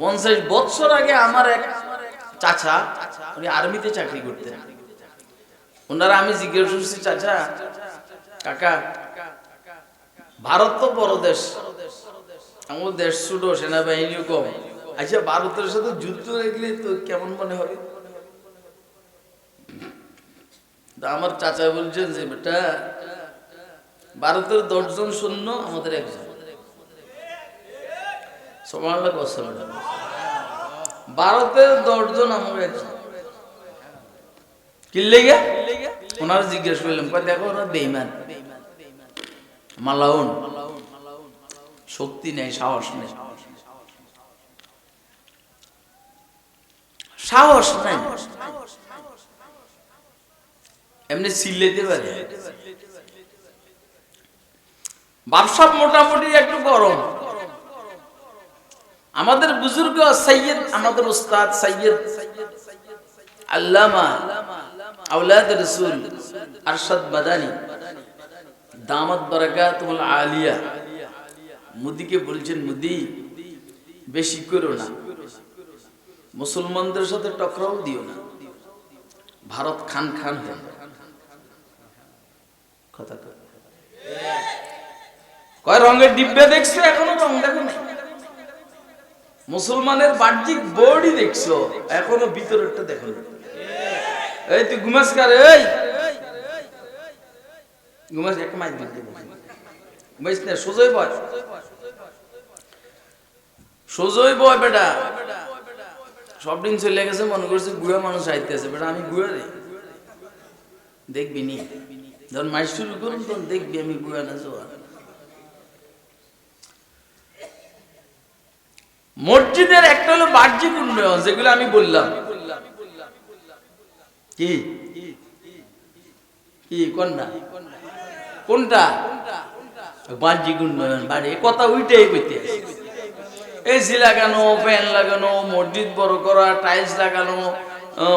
পঞ্চাশ বৎসর আগে আমার এক চাচা, উনি আর্মিতে চাকরি করতেন। ওনারা আমি জিজ্ঞেস করছি, চাচা, কাকা, ভারত তো বড় দেশ। আমার দেশ ছোট, সেনাবাহিনীও কম। আচ্ছা ভারতের সাথে যুদ্ধ দেখলে তো কেমন মনে হবে আমার চাচা বলছেন যে, বেটা, ভারতের দশজন শূন্য আমাদের একজন। ভারতের দশজন আমার কিনলে গে ওনারা জিজ্ঞেস করলাম দেখো, ওরা বেইমান মালাউন। শক্তি নেই, সাহস নেই। সাহস নাই। এমনি চিল্লাইতে পারে মোটামুটি একটু গরম। আমাদের বুজুর্গ সৈয়দ, আমাদের উস্তাদ সৈয়দ, আল্লামা আউলাদ রসুল আরশাদ মাদানি দামাত বারাকাতুল আলিয়া মুদিকে বলছেন, মুদি, বেশি করো না মুসলমানদের সাথে টকরাও দিও না ভারত খান খান হয়ে। কথা। কয় রঙের ডিব্বে দেখছ, এখনও রং দেখো নাই মুসলমানের বাহ্যিক বোর্ডই দেখছ, এখনও ভিতরেরটা দেখো। এই তুই ঘুমাস একটা সোজই বেটা। সব গেছে, মনে করছে বুড়া মানুষ বেটা, আমি বুড়া রে। দেখবি নি? মাইক শুরু করুন, তখন দেখবি আমি বুড়া না জোয়ার। মসজিদের একটা হলো বাহ্যিক উন্নয়ন, যেগুলো আমি বললাম। কি? কি? কোনটা? কোনটা? বাহ্যিক উন্নয়ন। বাড়ি কথা উইটাই কইতে এসি লাগানো, ফ্যান লাগানো, মসজিদ বড় করা, টাইলস লাগানো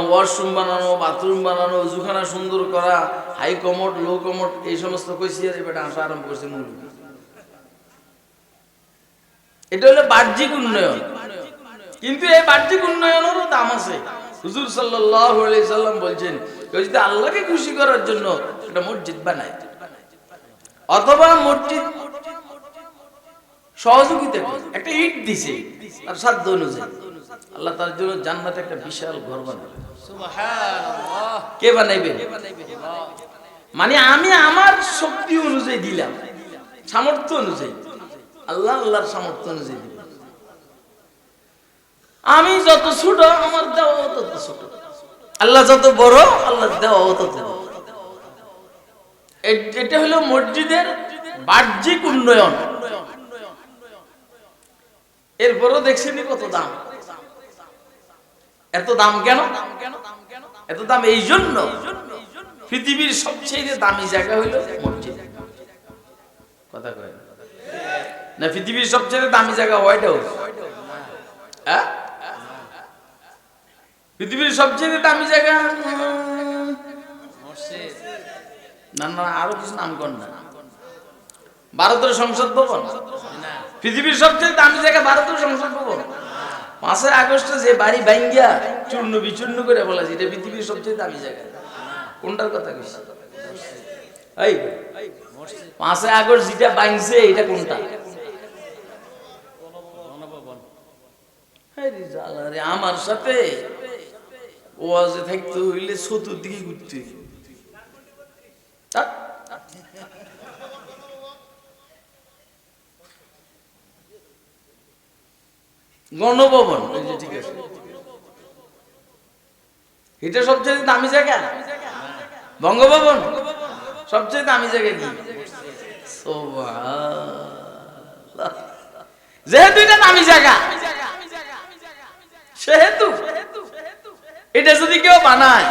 ওয়াশরুম বানানো, বাথরুম বানানো অজুখানা সুন্দর করা, হাই কমোড, লো কমোড, এই সমস্ত কইছি আর এবার আসা আরম্ভ করছে মূল এটা হলো বাহ্যিক উন্নয়ন। কিন্তু এই বাহ্যিক উন্নয়নেরও দাম আছে। হুজুর সাল্লাল্লাহু আলাইহি সাল্লাম বলছেন কেউ যদি আল্লাহকে খুশি করার জন্য একটা মসজিদ বানায় অথবা মসজিদ সহযোগিতা করে একটা ইট দিছে তার সাধ্য অনুযায়ী আল্লাহ তার জন্য জান্নাতে একটা বিশাল ঘর বানাবে। কে বানাইবে? মানে আমি আমার শক্তি অনুযায়ী দিলাম সামর্থ্য অনুযায়ী। আল্লাহ আল্লাহর সামর্থ্য অনুযায়ী আমি যত ছোট, আমার দেওয়া তত ছোট। আল্লাহ যত বড় আল্লাহ দেওয়া তত এটা হলো মসজিদের বাহ্যিক উন্নয়ন। এরপরও দেখছেনি কত দাম। এত দাম কেন? এত দাম এই জন্য। পৃথিবীর সবচেয়ে দামি জায়গা হইল মসজিদ। কথা কয় না। পৃথিবীর সবচেয়ে দামি জায়গা হোয়াইট হাউস হ্যাঁ? পৃথিবীর সবচেয়ে দামি জায়গা, না না, আরও কিছু নাম না। ভারতের সংসদ ভবন। পৃথিবীর সবচেয়ে দামি জায়গা ভারতের সংসদ ভবন। পাঁচই আগস্টে যে বাড়ি ভাঙ্গিয়া চূর্ণ বিচূর্ণ করে বলা এটা পৃথিবীর সবচেয়ে দামি জায়গা। কোনটার কথা কইছি এই, পাঁচই আগস্ট যেটা বাইংছে এটা কোনটা? আমার সাথে। ওয়াজে থাকতে হইলে চতুর্দিকে ঘুরতে গণভবন ঠিক আছে। এটা সবচেয়ে দামি জায়গা? বঙ্গভবন? সবচেয়ে দামি জায়গা যেহেতু এটা দামি জায়গা সেহেতু, এটা যদি কেউ বানায়,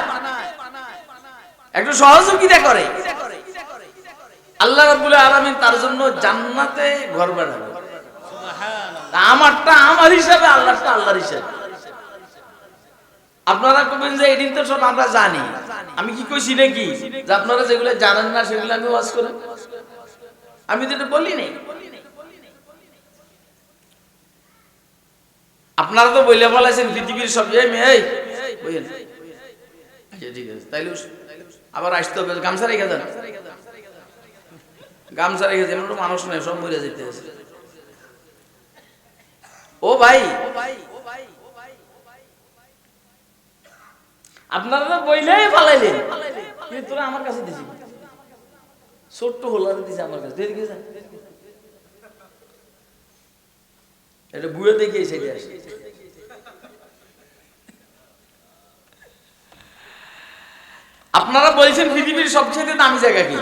একটু সহযোগিতা করে। আল্লাহ রাব্বুল আলামিন তার জন্য জান্নাতে ঘর বানাবে। আমারটা আমার হিসাবে আল্লাহটা আল্লাহর হিসাবে। আপনারা কবেন যে এদিন তো সব আমরা জানি। আমি কি কইছি নাকি? যে আপনারা যেগুলো জানেন না, সেগুলো আমি ওয়াজ করেন আমি তো বলি নাই আপনারা তো বইলে ফেলাইছেন, পৃথিবীর সব জায়গায় মেয়ে বইয়েন। আচ্ছা ঠিক আছে, তাইলে আবার আসতে হবে, গামছা রেখে দেন গামছা রেখে এমন মানুষ নেই, সব মরে যেতে আছে। ও ভাই। আপনারা তো বইলেই ফালাইলেন, কিন্তু তোরা আমার কাছে দিছি ছোট্ট হোলার দিছে আমার কাছে দিয়ে। এটা বুয়ে দেখে সাইডে আসে আপনারা বলছেন পৃথিবীর সবচেয়ে দামি জায়গা কি?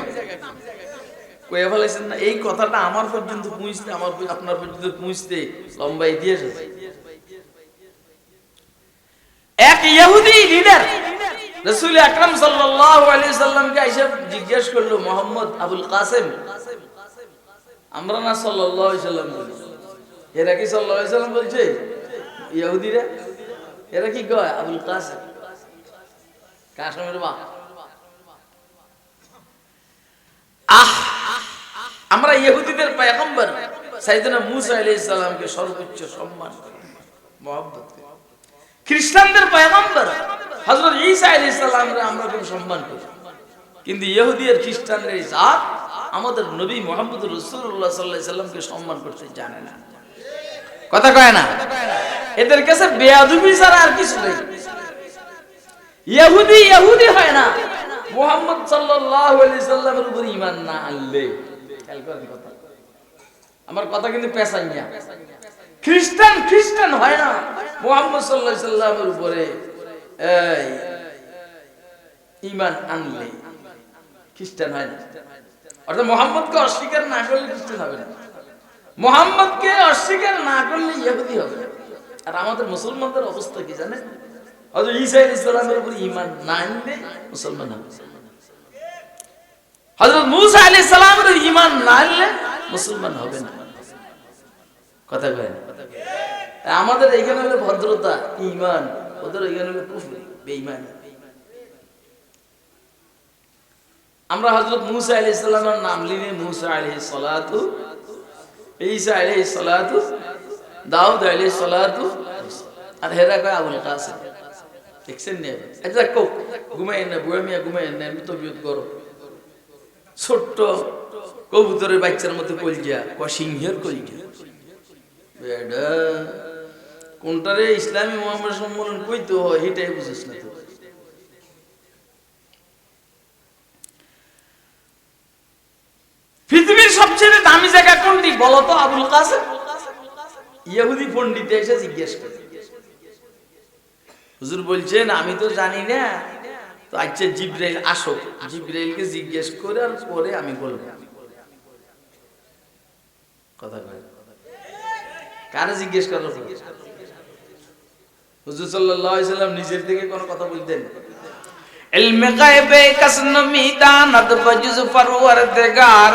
কয়ে ফেলেছেন না, এই কথাটা আমার পর্যন্ত পৌঁছতে, আমার আপনার পর্যন্ত পৌঁছতে লম্বা ইতিহাস আছে। এক ইহুদি লিডার রসুল আকরাম সাল্লাল্লাহু আলাইহি সাল্লামকে আইসা জিজ্ঞেস করল, মোহাম্মদ আবুল কাসেম, আমরা না সাল্লাল্লাহু আলাইহি সাল্লাম বলি? এরা কি সাল্লাম বলছে? ইহুদিরা এরা কি কয়? আবুল কাসেম। কাসেমের আহ! আমরা ইহুদিদের পয়গম্বর। মুসা আলাইহিস সালামকে সর্বোচ্চ সম্মান মহব্বত খ্রিস্টানদের পয়গম্বর হযরত ঈসা আলাইহিস সালামকে আমরা খুব সম্মান করি। কিন্তু ইহুদি আর খ্রিস্টানদের জাত আমাদের নবী মোহাম্মদ রসুল্লাহ আলাইহি সাল্লামকে সম্মান করতে জানে না। কথা কয় না? এদের কাছে বেয়াদবি ছাড়া আর কিছু নেই। ইহুদি ইহুদি হয় না। মুহাম্মদ সাল্লাল্লাহু আলাইহি সাল্লামের উপর ঈমান না আনলে। খেয়াল করেন কথা। আমার কথা কিন্তু পেছাইয়া খ্রিস্টান খ্রিস্টান হয় না। মুহাম্মদ সাল্লাল্লাহু আলাইহি সাল্লামের উপরে, এই, ঈমান আনলে। খ্রিস্টান হয় না। অর্থাৎ মোহাম্মদকে অস্বীকার না করলে খ্রিস্টান হবে না। মোহাম্মদকে অস্বীকার না করলে ইহুদি হবে। আর আমাদের মুসলমানদের অবস্থা কি জানেন? হযরত ঈসা আলাইহিস সালামের উপর ঈমান না মুসলমান হবে। হযরত মূসা আলাইহিস সালামের ঈমান না আনলে মুসলমান হবে না। কথা আমাদের এখানে ভদ্রতা, ঈমান, ওদের এখানে আমরা হযরত মূসা সালামের নাম লিনে মূসা আলি সালাতু ঈসা আলাইহিস সালাতু, দাউদ আলাইহিস সালাতু। আর হেরা কয় আবুল কাসিম। দেখছেন নে আচ্ছা কো ঘুমাই না, বুয়া মিয়া ঘুমাই না আমি তো বিয়োগ করো ছোট্ট কবুতরের বাচ্চার মতো কলজিয়া ক সিংহের কলজিয়া বেডা, কোনটারে ইসলামী মোহাম্মদ সম্মেলন কইতো হয় এটাই বুঝিস না তো পৃথিবীর সবচেয়ে দামি জায়গা কোনটি বলো তো আবুল কাসেম? ইহুদি পণ্ডিত এসে জিজ্ঞেস করে। হুজুর বলছেন, আমি তো জানি না। তো আচ্ছা জিব্রাইল আসো। জিজ্ঞেস করে আর পরে আমি কথা জিজ্ঞেস করো হুজুর সাল্লাল্লাহু আলাইহি নিজের থেকে কোনো কথা বলতেন ইলমে গায়বে কাসনমি দানাত বজুজ পরওয়ারদিগার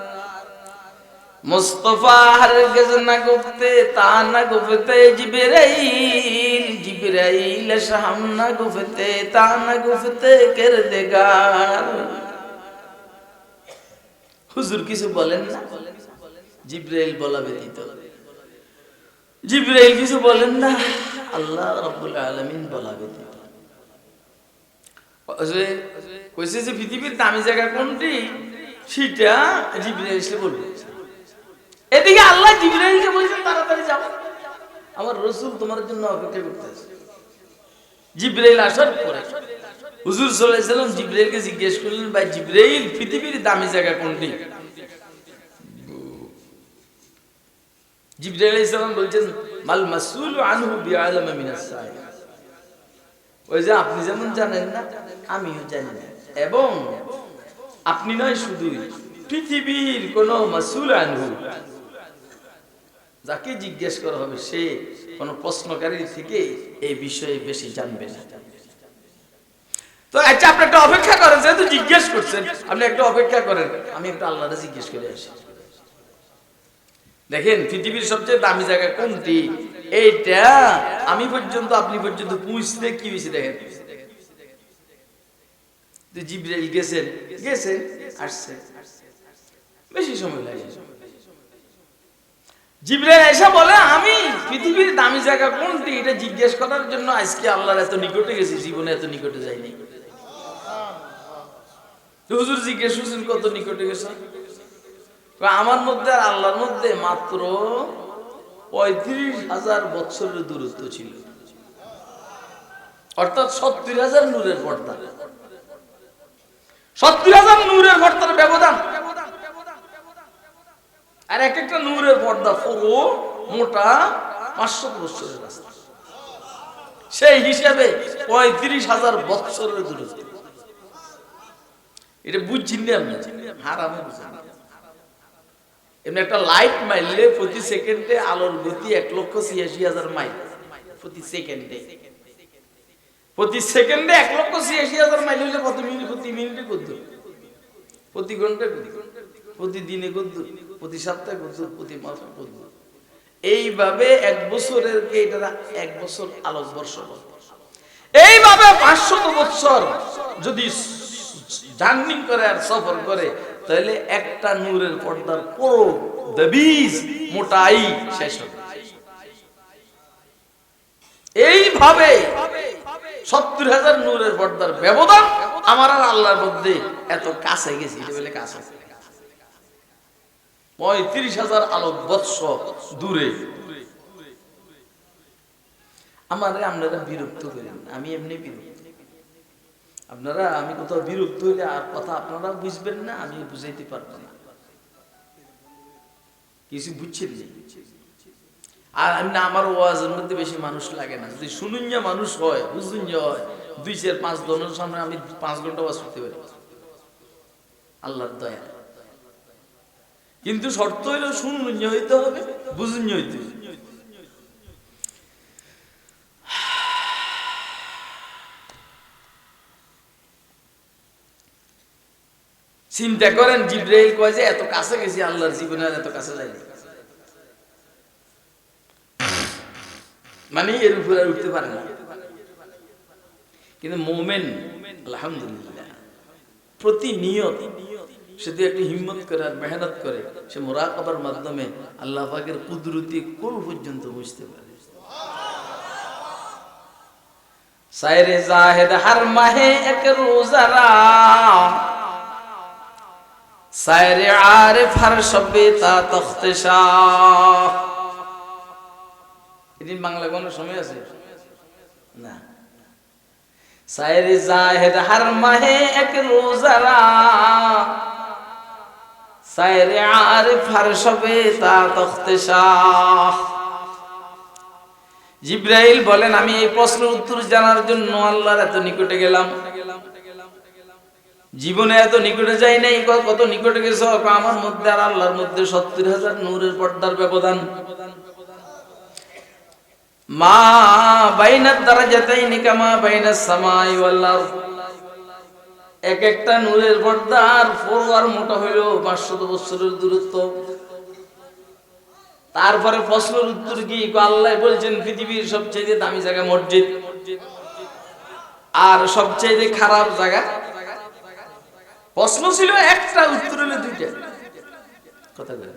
মুস্তফা হারগিজ না গুফতে তা না গুফতে জিবরাইল জিবরাইল শাম না গুফতে তা না গুফতে কের দেগার হুজুর কিছু বলেন না? জিবরাইল বলা ব্যতীত। জিবরাইল কিছু বলেন না? আল্লাহ রাব্বুল আলামিন বলা ব্যতীত। কইছে যে পৃথিবীর দামি জায়গা কোনটি? সেটা জিবরাইল এসে বলবে। এদিকে আল্লাহ জিব্রাইলকে বলছেন তাড়াতাড়ি যাও। আমার রসুল তোমার জন্য অপেক্ষা করতেছে। জিব্রাইল আসার পরে হুজুর সাল্লাম জিব্রাইলকে জিজ্ঞেস করলেন, ভাই, জিব্রাইল পৃথিবীর দামি জায়গা কোনটি? জিব্রাইল আলাইহিস বলছেন, মাল মাসউল আনহু বিআলাম মিনাস ওই যে আপনি যেমন জানেন না, আমিও জানি না। এবং আপনি নয় শুধুই, পৃথিবীর কোন মাসুল আনহু। যাকে জিজ্ঞেস করা হবে, সে কোন প্রশ্নকারী থেকে এই বিষয়ে বেশি জানবে না। তো আচ্ছা আপনি একটা অপেক্ষা করেন, যেহেতু জিজ্ঞেস করছেন, আপনি একটা অপেক্ষা করেন, আমি একটা আল্লাহরে জিজ্ঞেস করে আসি। দেখেন, পৃথিবীর সবচেয়ে দামি জায়গা কোনটি? এইটা আমি পর্যন্ত, আপনি পর্যন্ত পুঁছতে কি হয়েছে দেখেন? জিব্রাইল গেছেন গেছেন, আসছে। বেশি সময় লাগে জিব্রাইল এসে বলে, আমি পৃথিবীর দামি জায়গা কোনটি? এটা জিজ্ঞেস করার জন্য আজকে আল্লাহর এত নিকটে গেছি, জীবনে এত নিকটে যাইনি। হুজুর জিজ্ঞেস করছেন, কত নিকটে গেছে? আমার মধ্যে আর আল্লাহর মধ্যে মাত্র পঁয়ত্রিশ হাজার বছরের দূরত্ব ছিল। অর্থাৎ সত্তর হাজার নূরের পর্দা। সত্তর হাজার নূরের পর্দার ব্যবধান। আর এক একটা নূরের পর্দা পুরো মোটা, পাঁচশো বছরের রাস্তা। সেই হিসাবে পঁয়ত্রিশ হাজার বৎসরের দূরত্ব। এটা বুঝছেন আপনি? হারামে এমনি একটা লাইট মাইললে প্রতি সেকেন্ডে আলোর গতি এক লক্ষ ছিয়াশি হাজার মাইল প্রতি সেকেন্ডে প্রতি সেকেন্ডে এক লক্ষ ছিয়াশি হাজার মাইল হইলে কত মিনিট প্রতি মিনিটে কত? প্রতি ঘন্টায় কত? প্রতিদিনে কত? প্রতি সপ্তাহে কত প্রতি মাসে কত এইভাবে এক বছরের এটা এক বছর আলোক বর্ষ এইভাবে পাঁচশত বছর যদি জার্নি করে আর সফর করে, তাহলে একটা নূরের পর্দার পুরো দবিজ মোটাই শেষ হবে। এইভাবে সত্তর হাজার নূরের পর্দার ব্যবধান আমার আর আল্লাহর মধ্যে এত কাছে গেছি বলে কাছে পঁয়ত্রিশ হাজার আলোক বৎস দূরে। আমার আপনারা বিরক্ত করেন আমি এমনি বিরক্ত। আপনারা, আমি কোথাও বিরক্ত হইলে আর কথা আপনারা বুঝবেন না, আমি বুঝাইতে পারব না। কিছু বুঝছেন আর আমি আমার ওয়াজের মধ্যে বেশি মানুষ লাগে না। যদি শুনুন মানুষ হয়, বুঝুন হয়, দুই চার পাঁচ জনের সামনে আমি পাঁচ ঘণ্টা ওয়াজ করতে পারি। আল্লাহর দয়া। কিন্তু শর্ত হইলে শুনুন হইতে হবে, বুঝুন হইতে চিন্তা করেন, জিব্রাইল কয় যে, এত কাছে গেছি, আল্লাহর জীবনে এত কাছে যায়নি। মানে এর উপরে উঠতে পারে না। কিন্তু মোমেন, আলহামদুলিল্লাহ, প্রতিনিয়ত যদি একটু হিম্মত করে আর মেহনত করে, সে মোরাকাবার মাধ্যমে আল্লাহ পাকের কুদরতি কোন পর্যন্ত বুঝতে পারে। হার মাহে বাংলা কোনো সময় আছে? না। সাইরে জাহেদ হার মাহে এক রোজারা সাইরে আরিফ হার সবে তা তখতে শাহ। জিব্রাইল বলেন, আমি এই প্রশ্নের উত্তর জানার জন্য আল্লাহর এত নিকটে গেলাম। জীবনে এত নিকটে যাই নাই, কত নিকটে গেছে আমার মধ্যে আর আল্লাহর মধ্যে সত্তর হাজার নূরের পর্দার ব্যবধান। মা বাইনাত দারাজাতাইনি কামা বাইনাস সামাই ওয়াল আরদ। এক একটা নূরের পর্দার আর মোটা হইল পাঁচশত বছরের দূরত্ব। তারপরে ফসলের উত্তর কি? আল্লাহ বলছেন, পৃথিবীর সবচেয়ে দামি জায়গা মসজিদ। আর সবচেয়ে খারাপ জায়গা? প্রশ্ন ছিল একটা, উত্তর হলো দুইটা। কথা বলে